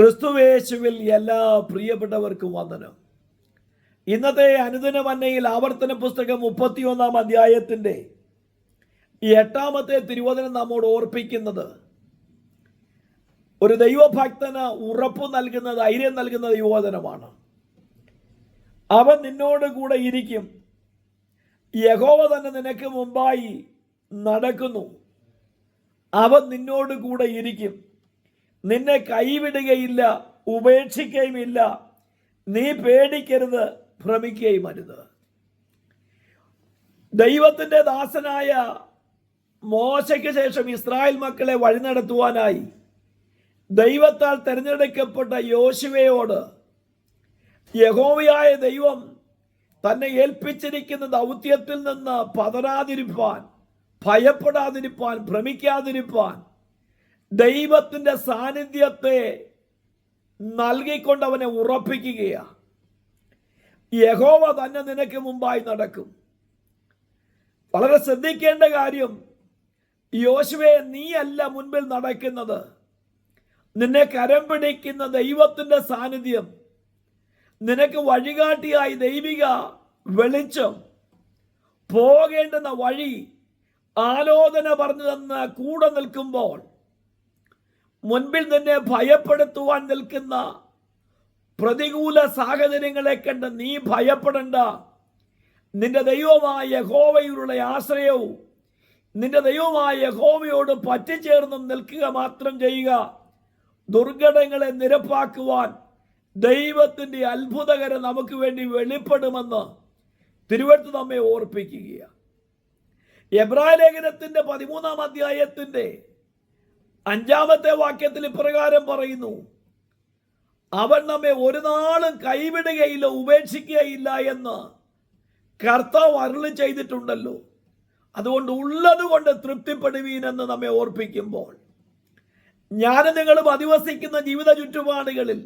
ക്രിസ്തുവേശുവിൽ എല്ലാ പ്രിയപ്പെട്ടവർക്കും വന്ദനം. ഇന്നത്തെ അനുദിന മന്നയിൽ ആവർത്തന പുസ്തകം മുപ്പത്തിയൊന്നാം അധ്യായത്തിന്റെ എട്ടാമത്തെ തിരുവചനം നമ്മോട് ഓർപ്പിക്കുന്നത് ഒരു ദൈവഭക്തന് ഉറപ്പ് നൽകുന്ന ധൈര്യം നൽകുന്ന ദൈവവചനമാണ് അവൻ നിന്നോട് കൂടെ ഇരിക്കും. യഹോവ തന്നെ നിനക്ക് മുമ്പായി നടക്കുന്നു. അവൻ നിന്നോട് കൂടെ ഇരിക്കും. നിന്നെ കൈവിടുകയില്ല ഉപേക്ഷിക്കുകയുമില്ല. നീ പേടിക്കരുത് ഭ്രമിക്കുകയും അരുത് ദൈവത്തിന്റെ ദാസനായ മോശയ്ക്ക് ശേഷം ഇസ്രായേൽ മക്കളെ വഴി നടത്തുവാനായി ദൈവത്താൽ തിരഞ്ഞെടുക്കപ്പെട്ട യോശുവയോട് യഹോവയായ ദൈവം തന്നെ ഏൽപ്പിച്ചിരിക്കുന്ന ദൗത്യത്തിൽ നിന്ന് പതരാതിരിപ്പാൻ ഭയപ്പെടാതിരിപ്പാൻ ഭ്രമിക്കാതിരിപ്പാൻ ദൈവത്തിന്റെ സാന്നിധ്യത്തെ നൽകിക്കൊണ്ട് അവനെ ഉറപ്പിക്കുകയാണ് യഹോവ തന്നെ നിനക്ക് മുമ്പായി നടക്കും. വളരെ ശ്രദ്ധിക്കേണ്ട കാര്യം യോശുവെ നീയല്ല മുൻപിൽ നടക്കുന്നത്. നിന്നെ കരം പിടിക്കുന്ന ദൈവത്തിന്റെ സാന്നിധ്യം നിനക്ക് വഴികാട്ടിയായി ദൈവിക വെളിച്ചം പോകേണ്ടുന്ന വഴി ആലോചന പറഞ്ഞു തന്ന് കൂടെ നിൽക്കുമ്പോൾ മുൻപിൽ നിന്നെ ഭയപ്പെടുത്തുവാൻ നിൽക്കുന്ന പ്രതികൂല സാഹചര്യങ്ങളെ കണ്ട് നീ ഭയപ്പെടണ്ട. നിന്റെ ദൈവമായ ഹോവയിലുള്ള ആശ്രയവും നിന്റെ ദൈവമായ യഹോവയോട് പറ്റിച്ചേർന്നും നിൽക്കുക മാത്രം ചെയ്യുക. ദുർഘടങ്ങളെ നിരപ്പാക്കുവാൻ ദൈവത്തിന്റെ അത്ഭുതകരം നമുക്ക് വേണ്ടി വെളിപ്പെടുമെന്ന് തിരുവഴുത്ത് നമ്മെ ഓർപ്പിക്കുകയാണ്. എബ്രായ ലേഖനത്തിന്റെ പതിമൂന്നാം അധ്യായത്തിന്റെ അഞ്ചാമത്തെ വാക്യത്തിൽ ഇപ്രകാരം പറയുന്നു. അവൻ നമ്മെ ഒരു നാളും കൈവിടുകയില്ല ഉപേക്ഷിക്കുകയില്ല എന്ന് കർത്താവ് അരുളി ചെയ്തിട്ടുണ്ടല്ലോ. അതുകൊണ്ട് ഉള്ളത് കൊണ്ട് തൃപ്തിപ്പെടുവീനെന്ന് നമ്മെ ഓർപ്പിക്കുമ്പോൾ. ഞാൻ നിങ്ങളും അധിവസിക്കുന്ന ജീവിത ചുറ്റുപാടുകളിൽ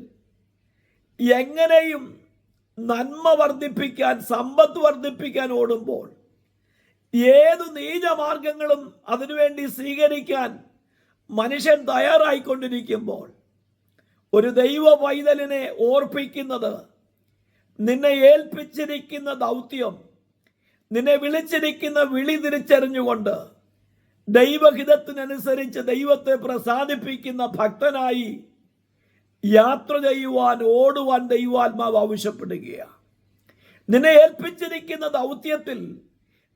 എങ്ങനെയും നന്മ വർദ്ധിപ്പിക്കാൻ സമ്പത്ത് വർദ്ധിപ്പിക്കാൻ ഓടുമ്പോൾ ഏതു നീചമാർഗങ്ങളും അതിനുവേണ്ടി സ്വീകരിക്കാൻ മനുഷ്യൻ തയ്യാറായിക്കൊണ്ടിരിക്കുമ്പോൾ ഒരു ദൈവ പൈതലിനെ ഓർപ്പിക്കുന്നത് നിന്നെ ഏൽപ്പിച്ചിരിക്കുന്ന ദൗത്യം നിന്നെ വിളിച്ചിരിക്കുന്ന വിളി തിരിച്ചറിഞ്ഞുകൊണ്ട് ദൈവഹിതത്തിനനുസരിച്ച് ദൈവത്തെ പ്രസാദിപ്പിക്കുന്ന ഭക്തനായി യാത്ര ചെയ്യുവാൻ ഓടുവാൻ ദൈവാത്മാവ് ആവശ്യപ്പെടുകയാണ്. നിന്നെ ഏൽപ്പിച്ചിരിക്കുന്ന ദൗത്യത്തിൽ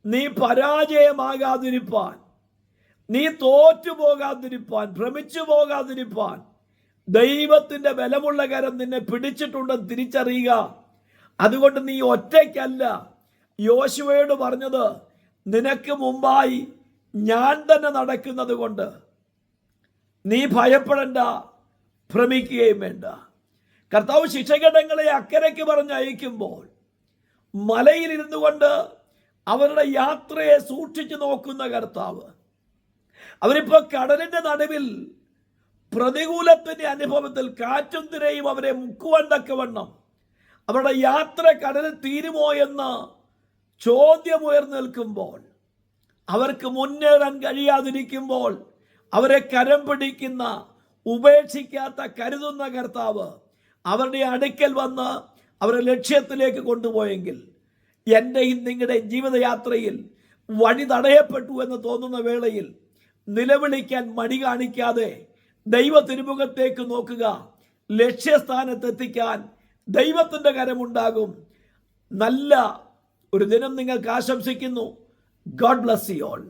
നീ പരാജയമാകാതിരിപ്പാൻ നീ തോറ്റു പോകാതിരിപ്പാൻ ഭ്രമിച്ചു പോകാതിരിപ്പാൻ ദൈവത്തിന്റെ ബലമുള്ള കരം നിന്നെ പിടിച്ചിട്ടുണ്ടെന്ന് തിരിച്ചറിയുക. അതുകൊണ്ട് നീ ഒറ്റയ്ക്കല്ല. യോശുവയോട് പറഞ്ഞത് നിനക്ക് മുമ്പായി ഞാൻ തന്നെ നടക്കുന്നത് കൊണ്ട് നീ ഭയപ്പെടേണ്ട ഭ്രമിക്കുകയും വേണ്ട. കർത്താവ് ശിക്ഷഘടങ്ങളെ അക്കരയ്ക്ക് പറഞ്ഞയക്കുമ്പോൾ മലയിലിരുന്നു കൊണ്ട് അവരുടെ യാത്രയെ സൂക്ഷിച്ചു നോക്കുന്ന കർത്താവ് അവരിപ്പോ കടലിന്റെ നടുവിൽ പ്രതികൂലത്തിന്റെ അനുഭവത്തിൽ കാറ്റും തിരയും അവരെ മുക്കുവാൻ തക്കവണ്ണം അവരുടെ യാത്ര കടലിൽ തീരുമോ എന്ന് ചോദ്യം ഉയർന്നു നിൽക്കുമ്പോൾ അവർക്ക് മുന്നേറാൻ കഴിയാതിരിക്കുമ്പോൾ അവരെ കരം പിടിക്കുന്ന ഉപേക്ഷിക്കാത്ത കരുതുന്ന കർത്താവ് അവരുടെ അടുക്കൽ വന്ന് അവരെ ലക്ഷ്യത്തിലേക്ക് കൊണ്ടുപോയെങ്കിൽ എന്റെയും നിങ്ങളുടെയും ജീവിതയാത്രയിൽ വഴി തടയപ്പെട്ടു എന്ന് തോന്നുന്ന വേളയിൽ നിലവിളിക്കാൻ മടി കാണിക്കാതെ ദൈവ തിരുമുഖത്തേക്ക് നോക്കുക. ലക്ഷ്യസ്ഥാനത്തെത്തിക്കാൻ ദൈവത്തിന്റെ കരമുണ്ടാകും. നല്ല ഒരു ദിനം നിങ്ങൾക്ക് ആശംസിക്കുന്നു. God bless you all